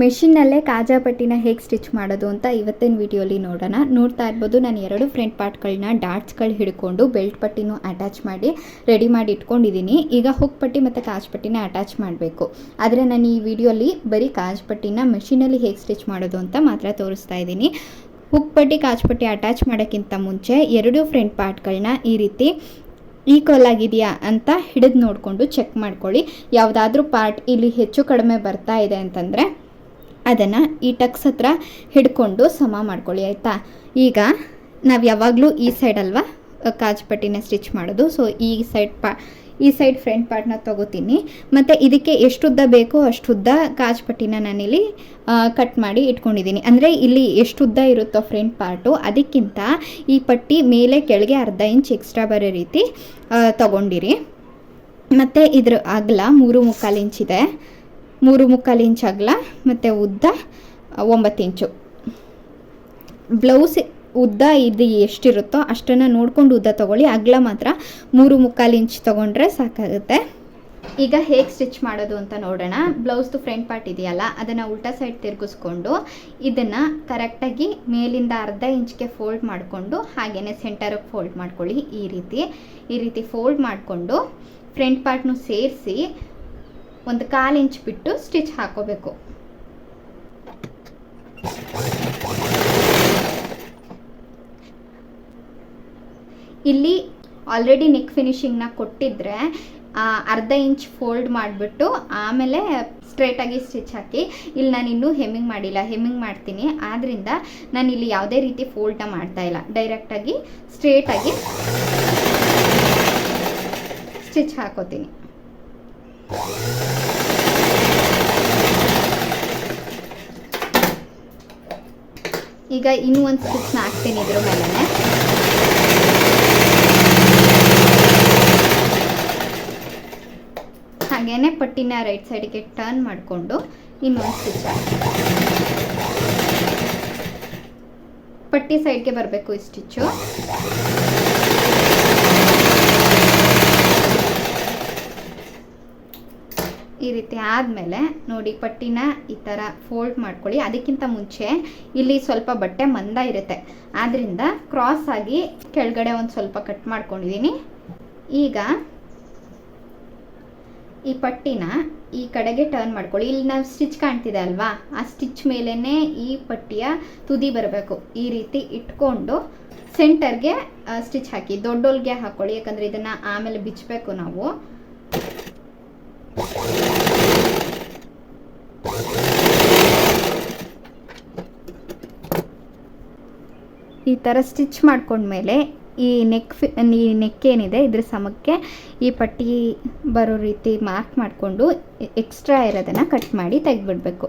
ಮೆಷಿನಲ್ಲೇ ಕಾಜಾ ಪಟ್ಟಿನ ಹೇಗೆ ಸ್ಟಿಚ್ ಮಾಡೋದು ಅಂತ ಇವತ್ತಿನ ವಿಡಿಯೋಲಿ ನೋಡೋಣ. ನೋಡ್ತಾ ಇರ್ಬೋದು, ನಾನು ಎರಡು ಫ್ರಂಟ್ ಪಾರ್ಟ್ಗಳನ್ನ ಡಾಟ್ಸ್ಗಳು ಹಿಡ್ಕೊಂಡು ಬೆಲ್ಟ್ ಪಟ್ಟಿನೂ ಅಟ್ಯಾಚ್ ಮಾಡಿ ರೆಡಿ ಮಾಡಿ ಇಟ್ಕೊಂಡಿದ್ದೀನಿ. ಈಗ ಹುಕ್ ಪಟ್ಟಿ ಮತ್ತು ಕಾಜ್ ಪಟ್ಟಿನ ಅಟ್ಯಾಚ್ ಮಾಡಬೇಕು. ಆದರೆ ನಾನು ಈ ವಿಡಿಯೋಲಿ ಬರೀ ಕಾಜ್ ಪಟ್ಟಿನ ಮೆಷಿನಲ್ಲಿ ಹೇಗೆ ಸ್ಟಿಚ್ ಮಾಡೋದು ಅಂತ ಮಾತ್ರ ತೋರಿಸ್ತಾ ಇದ್ದೀನಿ. ಹುಕ್ ಪಟ್ಟಿ, ಕಾಜ್ ಪಟ್ಟಿ ಅಟ್ಯಾಚ್ ಮಾಡೋಕ್ಕಿಂತ ಮುಂಚೆ ಎರಡೂ ಫ್ರಂಟ್ ಪಾರ್ಟ್ಗಳನ್ನ ಈ ರೀತಿ ಈಕ್ವಲ್ ಆಗಿದೆಯಾ ಅಂತ ಹಿಡಿದು ನೋಡಿಕೊಂಡು ಚೆಕ್ ಮಾಡ್ಕೊಳ್ಳಿ. ಯಾವುದಾದ್ರೂ ಪಾರ್ಟ್ ಇಲ್ಲಿ ಹೆಚ್ಚು ಕಡಿಮೆ ಬರ್ತಾ ಇದೆ ಅಂತಂದರೆ ಅದನ್ನು ಈ ಟಕ್ಸ್ ಹತ್ರ ಹಿಡ್ಕೊಂಡು ಸಮ ಮಾಡ್ಕೊಳ್ಳಿ, ಆಯಿತಾ? ಈಗ ನಾವು ಯಾವಾಗಲೂ ಈ ಸೈಡ್ ಅಲ್ವಾ ಕಾಜ್ ಪಟ್ಟಿನ ಸ್ಟಿಚ್ ಮಾಡೋದು. ಸೊ ಈ ಸೈಡ್ ಪಾ ಈ ಸೈಡ್ ಫ್ರಂಟ್ ಪಾರ್ಟ್ನ ತೊಗೋತೀನಿ. ಮತ್ತು ಇದಕ್ಕೆ ಎಷ್ಟು ಉದ್ದ ಬೇಕೋ ಅಷ್ಟು ಉದ್ದ ಕಾಜ್ ಪಟ್ಟಿನ ನಾನಿಲ್ಲಿ ಕಟ್ ಮಾಡಿ ಇಟ್ಕೊಂಡಿದ್ದೀನಿ ಅಂದರೆ ಇಲ್ಲಿ ಎಷ್ಟು ಉದ್ದ ಇರುತ್ತೋ ಫ್ರಂಟ್ ಪಾರ್ಟು ಅದಕ್ಕಿಂತ ಈ ಪಟ್ಟಿ ಮೇಲೆ ಕೆಳಗೆ ಅರ್ಧ ಇಂಚ್ ಎಕ್ಸ್ಟ್ರಾ ಬರೋ ರೀತಿ ತೊಗೊಂಡಿರಿ. ಮತ್ತು ಇದ್ರ ಅಗಲ ಮೂರು ಮುಕ್ಕಾಲು ಇಂಚಿದೆ ಮೂರು ಮುಕ್ಕಾಲು ಇಂಚ್ ಅಗಲ, ಮತ್ತು ಉದ್ದ ಒಂಬತ್ತು ಇಂಚು. ಬ್ಲೌಸ್ ಉದ್ದ ಇದು ಎಷ್ಟಿರುತ್ತೋ ಅಷ್ಟನ್ನು ನೋಡ್ಕೊಂಡು ಉದ್ದ ತೊಗೊಳ್ಳಿ. ಅಗಲ ಮಾತ್ರ ಮೂರು ಮುಕ್ಕಾಲು ಇಂಚ್ ತೊಗೊಂಡ್ರೆ ಸಾಕಾಗುತ್ತೆ. ಈಗ ಹೇಗೆ ಸ್ಟಿಚ್ ಮಾಡೋದು ಅಂತ ನೋಡೋಣ. ಬ್ಲೌಸ್ದು ಫ್ರಂಟ್ ಪಾರ್ಟ್ ಇದೆಯಲ್ಲ, ಅದನ್ನು ಉಲ್ಟಾ ಸೈಡ್ ತಿರುಗಿಸ್ಕೊಂಡು ಇದನ್ನು ಕರೆಕ್ಟಾಗಿ ಮೇಲಿಂದ ಅರ್ಧ ಇಂಚ್ಗೆ ಫೋಲ್ಡ್ ಮಾಡಿಕೊಂಡು ಹಾಗೆಯೇ ಸೆಂಟರಿಗೆ ಫೋಲ್ಡ್ ಮಾಡ್ಕೊಳ್ಳಿ ಈ ರೀತಿ. ಈ ರೀತಿ ಫೋಲ್ಡ್ ಮಾಡಿಕೊಂಡು ಫ್ರಂಟ್ ಪಾರ್ಟ್ನು ಸೇರಿಸಿ ಒಂದು ಕಾಲು ಇಂಚ್ ಬಿಟ್ಟು ಸ್ಟಿಚ್ ಹಾಕೋಬೇಕು. ಇಲ್ಲಿ ಆಲ್ರೆಡಿ ನೆಕ್ ಫಿನಿಶಿಂಗ್ನ ಕೊಟ್ಟಿದ್ರೆ ಅರ್ಧ ಇಂಚ್ ಫೋಲ್ಡ್ ಮಾಡಿಬಿಟ್ಟು ಆಮೇಲೆ ಸ್ಟ್ರೇಟಾಗಿ ಸ್ಟಿಚ್ ಹಾಕಿ, ಇಲ್ಲಿ ನಾನು ಇನ್ನೂ ಹೆಮ್ಮಿಂಗ್ ಮಾಡಿಲ್ಲ, ಹೆಮ್ಮಿಂಗ್ ಮಾಡ್ತೀನಿ. ಆದ್ದರಿಂದ ನಾನು ಇಲ್ಲಿ ಯಾವುದೇ ರೀತಿ ಫೋಲ್ಡ್ನ ಮಾಡ್ತಾ ಇಲ್ಲ. ಡೈರೆಕ್ಟಾಗಿ ಸ್ಟ್ರೇಟಾಗಿ ಸ್ಟಿಚ್ ಹಾಕೋತೀನಿ. ಈಗ ಇನ್ನೂ ಒಂದು ಸ್ಟಿಚ್ನ ಹಾಕ್ತೀನಿ ಇದ್ರ ಮೇಲೆ ಹಾಗೇನೆ ಪಟ್ಟಿನ ರೈಟ್ ಸೈಡಿಗೆ ಟರ್ನ್ ಮಾಡಿಕೊಂಡು ಇನ್ನೊಂದು ಸ್ಟಿಚ್ ಪಟ್ಟಿ ಸೈಡ್ಗೆ ಬರಬೇಕು ಈ ಸ್ಟಿಚ್ಚು ಈ ರೀತಿ ಆದಮೇಲೆ ನೋಡಿ ಪಟ್ಟಿನ ಈ ಥರ ಫೋಲ್ಡ್ ಮಾಡ್ಕೊಳ್ಳಿ. ಅದಕ್ಕಿಂತ ಮುಂಚೆ ಇಲ್ಲಿ ಸ್ವಲ್ಪ ಬಟ್ಟೆ ಮಂದ ಇರುತ್ತೆ. ಆದ್ದರಿಂದ ಕ್ರಾಸ್ ಆಗಿ ಕೆಳಗಡೆ ಒಂದು ಸ್ವಲ್ಪ ಕಟ್ ಮಾಡ್ಕೊಂಡಿದ್ದೀನಿ ಈಗ ಈ ಪಟ್ಟಿನ ಈ ಕಡೆಗೆ ಟರ್ನ್ ಮಾಡ್ಕೊಳ್ಳಿ. ಇಲ್ಲಿ ನಾವು ಸ್ಟಿಚ್ ಕಾಣ್ತಿದೆ ಅಲ್ವಾ? ಆ ಸ್ಟಿಚ್ ಮೇಲೇ ಈ ಪಟ್ಟಿಯ ತುದಿ ಬರಬೇಕು. ಈ ರೀತಿ ಇಟ್ಕೊಂಡು ಸೆಂಟರ್ಗೆ ಸ್ಟಿಚ್ ಹಾಕಿ. ದೊಡ್ಡೋಲ್ಗೆ ಹಾಕ್ಕೊಳ್ಳಿ ಯಾಕಂದರೆ ಇದನ್ನು ಆಮೇಲೆ ಬಿಚ್ಚಬೇಕು ನಾವು. ಈ ಥರ ಸ್ಟಿಚ್ ಮಾಡ್ಕೊಂಡ್ಮೇಲೆ ಈ ನೆಕ್ ಫಿ, ಈ ನೆಕ್ ಏನಿದೆ, ಇದ್ರ ಸಮಕ್ಕೆ ಈ ಪಟ್ಟಿ ಬರೋ ರೀತಿ ಮಾರ್ಕ್ ಮಾಡಿಕೊಂಡು ಎಕ್ಸ್ಟ್ರಾ ಇರೋದನ್ನು ಕಟ್ ಮಾಡಿ ತೆಗೆದ್ಬಿಡ್ಬೇಕು.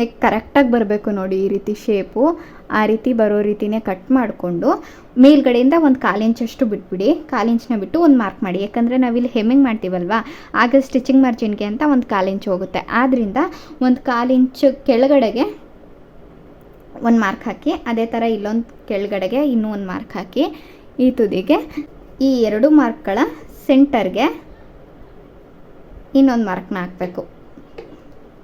ನೆಕ್ ಕರೆಕ್ಟಾಗಿ ಬರಬೇಕು ನೋಡಿ ಈ ರೀತಿ ಶೇಪು ಆ ರೀತಿ ಬರೋ ರೀತಿನೇ ಕಟ್ ಮಾಡಿಕೊಂಡು ಮೇಲ್ಗಡೆಯಿಂದ ಒಂದು ಕಾಲಿಂಚಷ್ಟು ಬಿಟ್ಬಿಡಿ. ಕಾಲಿಂಚನ್ನ ಬಿಟ್ಟು ಒಂದು ಮಾರ್ಕ್ ಮಾಡಿ. ಯಾಕಂದರೆ ನಾವಿಲ್ಲಿ ಹೆಮ್ಮಿಂಗ್ ಮಾಡ್ತೀವಲ್ವಾ? ಆಗ ಸ್ಟಿಚಿಂಗ್ ಮಾರ್ಜಿನ್ಗೆ ಅಂತ ಒಂದು ಕಾಲು ಇಂಚ್ ಹೋಗುತ್ತೆ. ಆದ್ದರಿಂದ ಒಂದು ಕಾಲು ಇಂಚು ಕೆಳಗಡೆಗೆ ಒಂದು ಮಾರ್ಕ್ ಹಾಕಿ, ಅದೇ ಥರ ಇಲ್ಲೊಂದು ಕೆಳಗಡೆಗೆ ಇನ್ನೂ ಒಂದು ಮಾರ್ಕ್ ಹಾಕಿ ಈ ತುದಿಗೆ ಈ ಎರಡು ಮಾರ್ಕ್ಗಳ ಸೆಂಟರ್ಗೆ ಇನ್ನೊಂದು ಮಾರ್ಕ್ನ ಹಾಕಬೇಕು.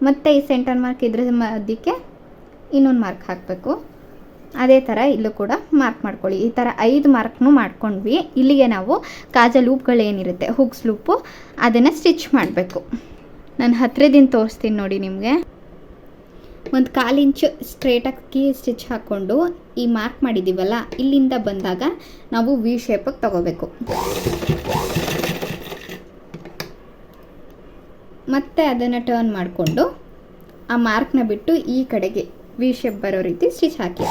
ಮತ್ತು ಈ ಸೆಂಟರ್ ಮಾರ್ಕ್ ಇದ್ರ ಮಧ್ಯಕ್ಕೆ ಇನ್ನೊಂದು ಮಾರ್ಕ್ ಹಾಕಬೇಕು. ಅದೇ ಥರ ಇಲ್ಲೂ ಕೂಡ ಮಾರ್ಕ್ ಮಾಡ್ಕೊಳ್ಳಿ. ಈ ಥರ ಐದು ಮಾರ್ಕ್ನೂ ಮಾಡ್ಕೊಂಡ್ವಿ. ಇಲ್ಲಿಗೆ ನಾವು ಕಾಜ ಲೂಪ್ಗಳೇನಿರುತ್ತೆ ಹುಕ್ಸ್ ಲೂಪು ಅದನ್ನು ಸ್ಟಿಚ್ ಮಾಡಬೇಕು. ನಾನು ಹತ್ತಿರದಿಂದ ತೋರಿಸ್ತೀನಿ ನೋಡಿ ನಿಮಗೆ. ಒಂದು ಕಾಲು ಇಂಚು ಸ್ಟ್ರೇಟಾಗಿ ಸ್ಟಿಚ್ ಹಾಕ್ಕೊಂಡು ಈ ಮಾರ್ಕ್ ಮಾಡಿದ್ದೀವಲ್ಲ ಇಲ್ಲಿಂದ ಬಂದಾಗ ನಾವು ವಿ ಶೇಪಾಗಿ ತಗೋಬೇಕು. ಮತ್ತೆ ಅದನ್ನು ಟರ್ನ್ ಮಾಡಿಕೊಂಡು ಆ ಮಾರ್ಕ್ನ ಬಿಟ್ಟು ಈ ಕಡೆಗೆ ವಿ ಶೇಪ್ ಬರೋ ರೀತಿ ಸ್ಟಿಚ್ ಹಾಕಿ.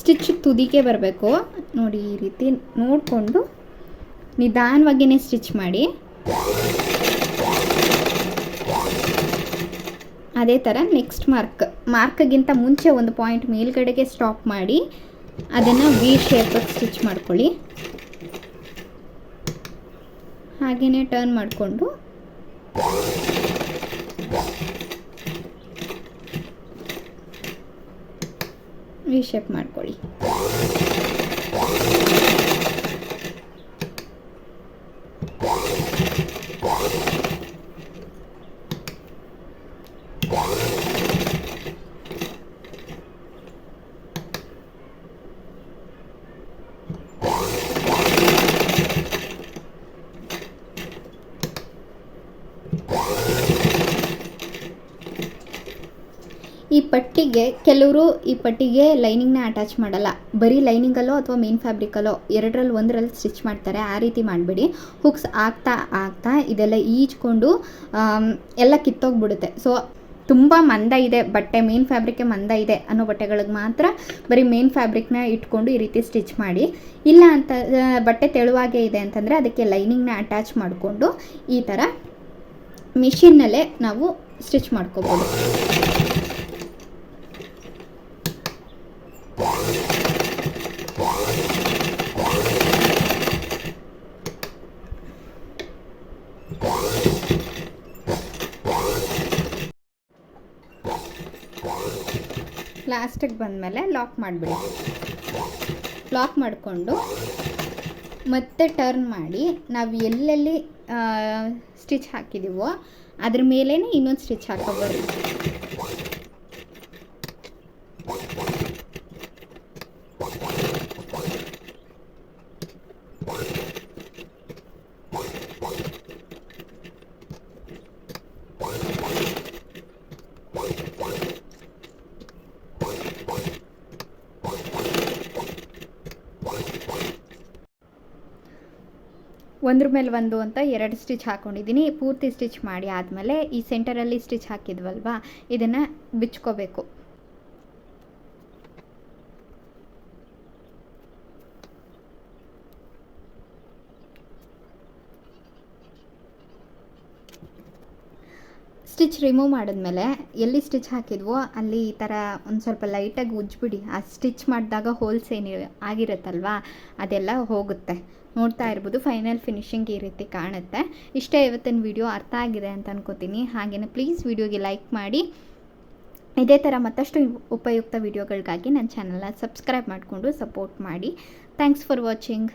ಸ್ಟಿಚ್ ತುದಿಗೆ ಬರಬೇಕು. ನೋಡಿ ಈ ರೀತಿ ನೋಡಿಕೊಂಡು ನಿಧಾನವಾಗಿಯೇ ಸ್ಟಿಚ್ ಮಾಡಿ. ಅದೇ ಥರ ನೆಕ್ಸ್ಟ್ ಮಾರ್ಕ್ ಮಾರ್ಕ್ಗಿಂತ ಮುಂಚೆ ಒಂದು ಪಾಯಿಂಟ್ ಮೇಲ್ಗಡೆಗೆ ಸ್ಟಾಪ್ ಮಾಡಿ ಅದನ್ನು ವಿ ಶೇಪಿಗೆ ಸ್ಟಿಚ್ ಮಾಡ್ಕೊಳ್ಳಿ. ಹಾಗೆಯೇ ಟರ್ನ್ ಮಾಡಿಕೊಂಡು. ವಿ ಶೇಪ್ ಮಾಡ್ಕೊಳ್ಳಿ ಈ ಪಟ್ಟಿಗೆ, ಕೆಲವರು ಈ ಪಟ್ಟಿಗೆ ಲೈನಿಂಗ್ನ ಅಟ್ಯಾಚ್ ಮಾಡಲ್ಲ. ಬರೀ ಲೈನಿಂಗಲ್ಲೋ ಅಥವಾ ಮೇನ್ ಫ್ಯಾಬ್ರಿಕಲ್ಲೋ ಎರಡರಲ್ಲಿ ಒಂದರಲ್ಲಿ ಸ್ಟಿಚ್ ಮಾಡ್ತಾರೆ. ಆ ರೀತಿ ಮಾಡಬೇಡಿ. ಹುಕ್ಸ್ ಆಗ್ತಾ ಆಗ್ತಾ ಇದೆಲ್ಲ ಈಜ್ಕೊಂಡು ಎಲ್ಲ ಕಿತ್ತೋಗ್ಬಿಡುತ್ತೆ. ಸೊ ತುಂಬ ಮಂದ ಇದೆ. ಬಟ್ಟೆ ಮೇನ್ ಫ್ಯಾಬ್ರಿಕ್ಗೆ ಮಂದ ಇದೆ ಅನ್ನೋ ಬಟ್ಟೆಗಳಿಗೆ ಮಾತ್ರ ಬರೀ ಮೇನ್ ಫ್ಯಾಬ್ರಿಕ್ನ ಇಟ್ಕೊಂಡು ಈ ರೀತಿ ಸ್ಟಿಚ್ ಮಾಡಿ. ಇಲ್ಲ ಅಂತ ಬಟ್ಟೆ ತೆಳುವಾಗೆ ಇದೆ ಅಂತಂದರೆ ಅದಕ್ಕೆ ಲೈನಿಂಗ್ನ ಅಟ್ಯಾಚ್ ಮಾಡಿಕೊಂಡು ಈ ಥರ ಮಿಷಿನ್ನಲ್ಲೇ ನಾವು ಸ್ಟಿಚ್ ಮಾಡ್ಕೋಬೋದು. ಲಾಸ್ಟಿಗೆ ಬಂದಮೇಲೆ ಲಾಕ್ ಮಾಡಿಬಿಡಿ. ಲಾಕ್ ಮಾಡಿಕೊಂಡು ಮತ್ತೆ ಟರ್ನ್ ಮಾಡಿ ನಾವು ಎಲ್ಲೆಲ್ಲಿ ಸ್ಟಿಚ್ ಹಾಕಿದ್ದೀವೋ ಅದ್ರ ಮೇಲೇ ಇನ್ನೊಂದು ಸ್ಟಿಚ್ ಹಾಕೋಬಾರ್ದು ಒಂದ್ರ ಮೇಲೆ ಒಂದು ಅಂತ ಎರಡು ಸ್ಟಿಚ್ ಹಾಕ್ಕೊಂಡಿದ್ದೀನಿ ಪೂರ್ತಿ ಸ್ಟಿಚ್ ಮಾಡಿ ಆದಮೇಲೆ ಈ ಸೆಂಟರಲ್ಲಿ ಸ್ಟಿಚ್ ಹಾಕಿದ್ವಲ್ವಾ? ಇದನ್ನು ಬಿಚ್ಕೋಬೇಕು. ಸ್ಟಿಚ್ ರಿಮೂವ್ ಮಾಡಿದ್ಮೇಲೆ ಎಲ್ಲಿ ಸ್ಟಿಚ್ ಹಾಕಿದ್ವೋ ಅಲ್ಲಿ ಈ ಥರ ಒಂದು ಸ್ವಲ್ಪ ಲೈಟಾಗಿ ಉಜ್ಬಿಡಿ ಆ ಸ್ಟಿಚ್ ಮಾಡಿದಾಗ ಹೋಲ್ಸ್ ಏನು ಆಗಿರುತ್ತಲ್ವಾ, ಅದೆಲ್ಲ ಹೋಗುತ್ತೆ. ನೋಡ್ತಾ ಇರ್ಬೋದು ಫೈನಲ್ ಫಿನಿಶಿಂಗ್ ಈ ರೀತಿ ಕಾಣುತ್ತೆ. ಇಷ್ಟೇ ಇವತ್ತಿನ ವಿಡಿಯೋ ಅರ್ಥ ಆಗಿದೆ ಅಂತ ಅನ್ಕೋತೀನಿ. ಹಾಗೆಯೇ ಪ್ಲೀಸ್ ವಿಡಿಯೋಗೆ ಲೈಕ್ ಮಾಡಿ. ಇದೇ ಥರ ಮತ್ತಷ್ಟು ಉಪಯುಕ್ತ ವಿಡಿಯೋಗಳಿಗಾಗಿ ನನ್ನ ಚಾನಲ್ನ ಸಬ್ಸ್ಕ್ರೈಬ್ ಮಾಡಿಕೊಂಡು ಸಪೋರ್ಟ್ ಮಾಡಿ. Thanks for watching